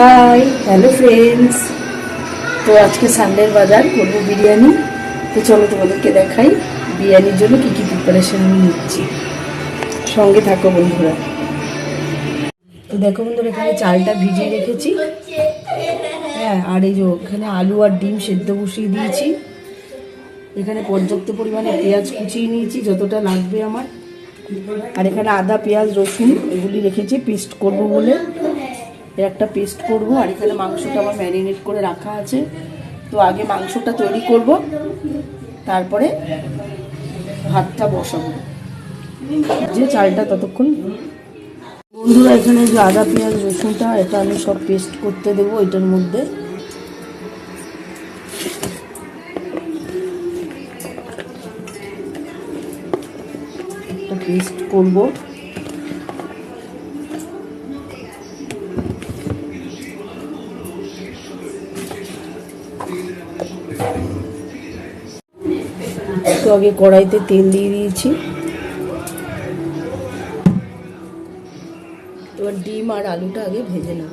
Hi hello friends তো আজকে সানডের বাজার, করব বিরিয়ানি। তো চলো তোমাদেরকে দেখাই বিরিয়ানির জন্য কী কী প্রিপারেশন আমি নিচ্ছি। সঙ্গে থাকো বন্ধুরা। তো দেখো বন্ধুরা, এখানে চালটা ভিজিয়ে রেখেছি। হ্যাঁ আর এই যে ওখানে আলু আর ডিম সেদ্ধ বসিয়ে দিয়েছি। এখানে পর্যাপ্ত পরিমাণে পেঁয়াজ কুচিয়ে নিয়েছি, যতটা লাগবে আমার। আর এখানে আদা, পেঁয়াজ, রসুন এগুলি রেখেছি, পেস্ট করব বলে। এর একটা পেস্ট করব, আর এখানে মাংসটা আমার ম্যারিনেট করে রাখা আছে। তো আগে মাংসটা তৈরি করব, তারপরে ভাতটা বসাবো। যে চালটা ততক্ষণ বন্ধুরা, এখানে যে আদা, পেঁয়াজ, রসুনটা, এটা আমি সব পেস্ট করতে দেবো এটার মধ্যে। পেস্ট করব। তো আগে কড়াইতে তেল দিয়ে দিয়েছি। এবার ডিম আর আলুটা আগে ভেজে নেব।